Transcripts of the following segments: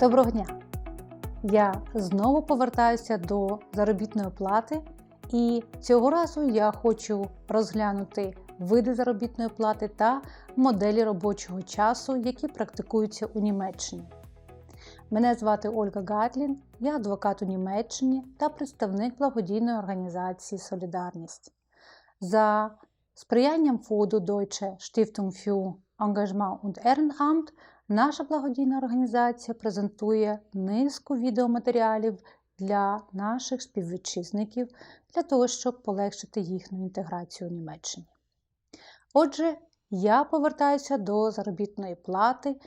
Доброго дня! Я знову повертаюся до заробітної плати, і цього разу я хочу розглянути види заробітної плати та моделі робочого часу, які практикуються у Німеччині. Мене звати Ольга Гатлін, я адвокат у Німеччині та представник благодійної організації Солідарність. За сприянням фонду Deutsche Stiftung für Engagement und Ehrenamt наша благодійна організація презентує низку відеоматеріалів для наших співвітчизників для того, щоб полегшити їхню інтеграцію у Німеччині. Отже, я повертаюся до заробітної плати.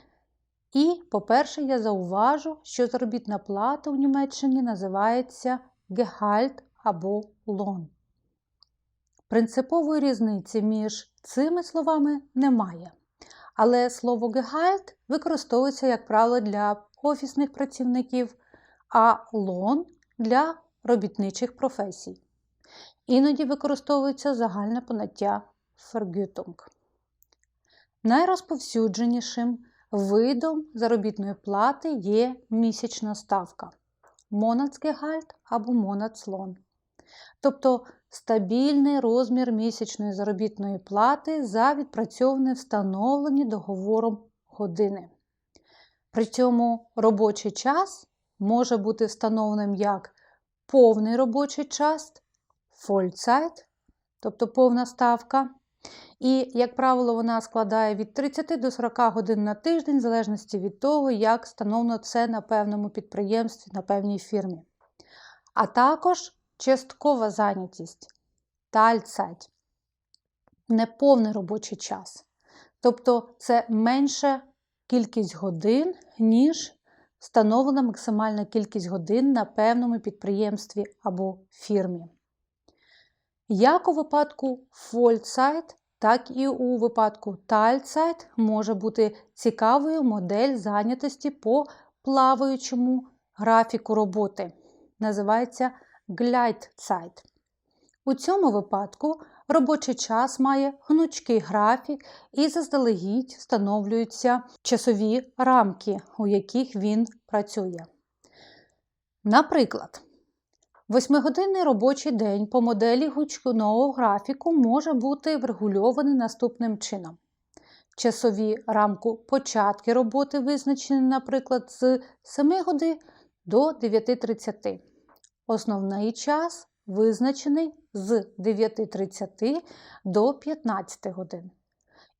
І, по-перше, я зауважу, що заробітна плата у Німеччині називається Gehalt або Lohn. Принципової різниці між цими словами немає. Але слово Gehalt використовується, як правило, для офісних працівників, а Lohn – для робітничих професій. Іноді використовується загальне поняття Vergütung. Найрозповсюдженішим видом заробітної плати є місячна ставка Monatsgehalt або Monatslohn. Тобто стабільний розмір місячної заробітної плати за відпрацьовані встановлені договором години. При цьому робочий час може бути встановленим як повний робочий час, Vollzeit, тобто повна ставка. І, як правило, вона складає від 30 до 40 годин на тиждень, в залежності від того, як встановлено це на певному підприємстві, на певній фірмі. А також часткова зайнятість, Teilzeit, неповний робочий час. Тобто це менша кількість годин, ніж встановлена максимальна кількість годин на певному підприємстві або фірмі. Як у випадку Vollzeit, так і у випадку Teilzeit може бути цікавою модель зайнятості по плаваючому графіку роботи. Називається Gleitzeit. У цьому випадку робочий час має гнучкий графік і заздалегідь встановлюються часові рамки, у яких він працює. Наприклад, Восьмигодинний робочий день по моделі гучного графіку може бути врегульований наступним чином. Часові рамку початки роботи визначені, наприклад, з 7 годин до 9.30. Основний час визначений з 9.30 до 15 годин.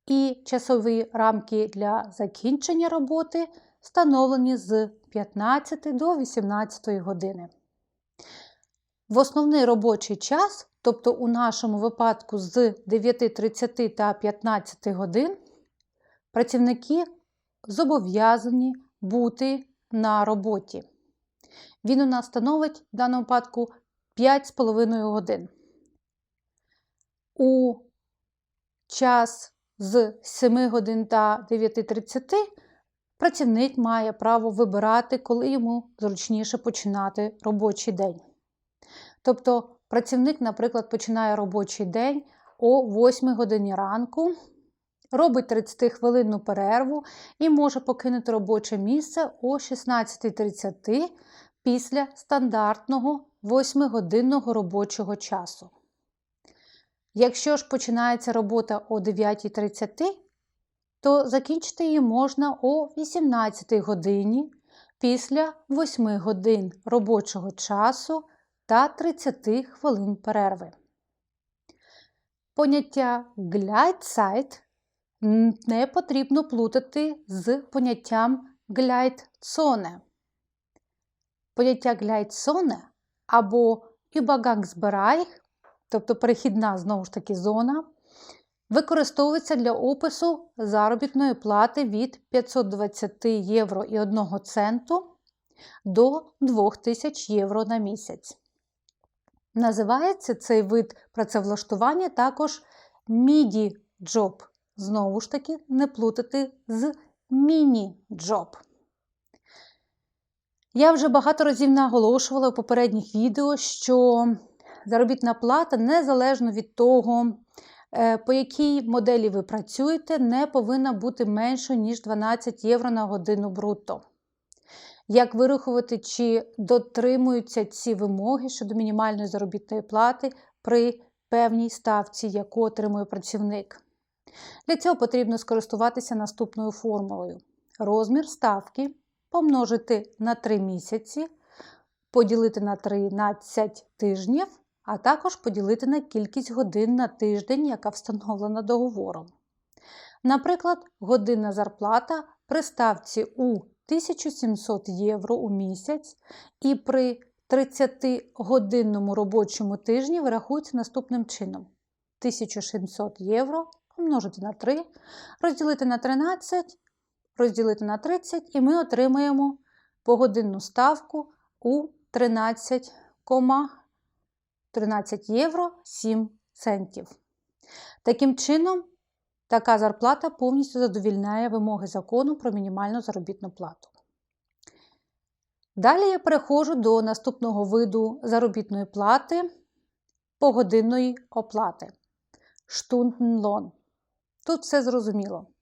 І часові рамки для закінчення роботи встановлені з 15 до 18 години. В основний робочий час, тобто у нашому випадку з 9.30 та 15 годин, працівники зобов'язані бути на роботі. Він у нас становить в даному випадку 5,5 годин. У час з 7 годин та 9.30 працівник має право вибирати, коли йому зручніше починати робочий день. Тобто працівник, наприклад, починає робочий день о 8 годині ранку, робить 30-хвилинну перерву і може покинути робоче місце о 16.30 після стандартного 8-годинного робочого часу. Якщо ж починається робота о 9.30, то закінчити її можна о 18 годині після 8 годин робочого часу та 30 хвилин перерви. Поняття Gleitzeit не потрібно плутати з поняттям Gleitzone. Поняття Gleitzone або Übergangsbereich, тобто перехідна знову ж таки зона, використовується для опису заробітної плати від 520 євро і 1 центу до 2000 євро на місяць. Називається цей вид працевлаштування також міді-джоб. Знову ж таки, не плутати з міні-джоб. Я вже багато разів наголошувала у попередніх відео, що заробітна плата, незалежно від того, е, по якій моделі ви працюєте, не повинна бути меншою, ніж 12 євро на годину брутто. як вирахувати, чи дотримуються ці вимоги щодо мінімальної заробітної плати при певній ставці, яку отримує працівник. Для цього потрібно скористуватися наступною формулою. Розмір ставки помножити на 3 місяці, поділити на 13 тижнів, а також поділити на кількість годин на тиждень, яка встановлена договором. Наприклад, годинна зарплата при ставці у 1700 євро у місяць і при 30-годинному робочому тижні вирахується наступним чином: 1600 євро помножити на 3, розділити на 13, розділити на 30, і ми отримаємо погодинну ставку у 13, 13 євро 7 центів. Таким чином, така зарплата повністю задовільняє вимоги закону про мінімальну заробітну плату. Далі я переходжу до наступного виду заробітної плати погодинної оплати штунденлон. Тут все зрозуміло.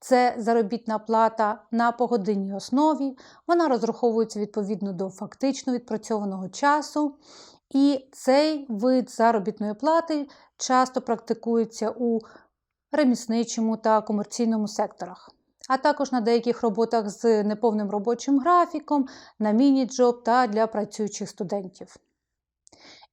Це заробітна плата на погодинній основі, вона розраховується відповідно до фактично відпрацьованого часу. І цей вид заробітної плати часто практикується у ремісничому та комерційному секторах, а також на деяких роботах з неповним робочим графіком, на міні-джоб та для працюючих студентів.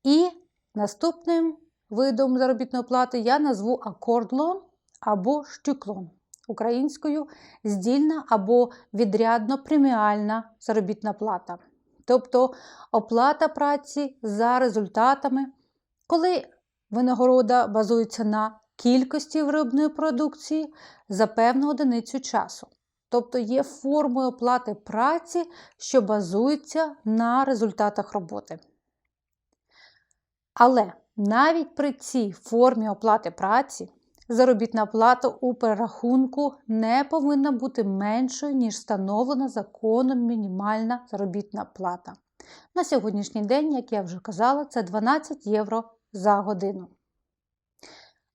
І наступним видом заробітної плати я назву акордлон або штюклон. Українською здільна або відрядно преміальна заробітна плата. Тобто оплата праці за результатами, коли винагорода базується на кількості виробної продукції за певну одиницю часу. Тобто є формою оплати праці, що базується на результатах роботи. Але навіть при цій формі оплати праці заробітна плата у перерахунку не повинна бути меншою, ніж встановлена законом мінімальна заробітна плата. На сьогоднішній день, як я вже казала, це 12 євро за годину.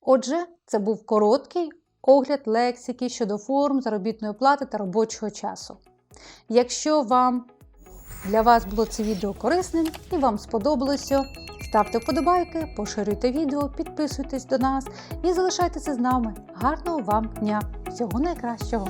Отже, це був короткий огляд лексики щодо форм заробітної плати та робочого часу. Якщо вам для вас було це відео корисним і вам сподобалося, ставте вподобайки, поширюйте відео, підписуйтесь до нас і залишайтеся з нами. Гарного вам дня! Всього найкращого!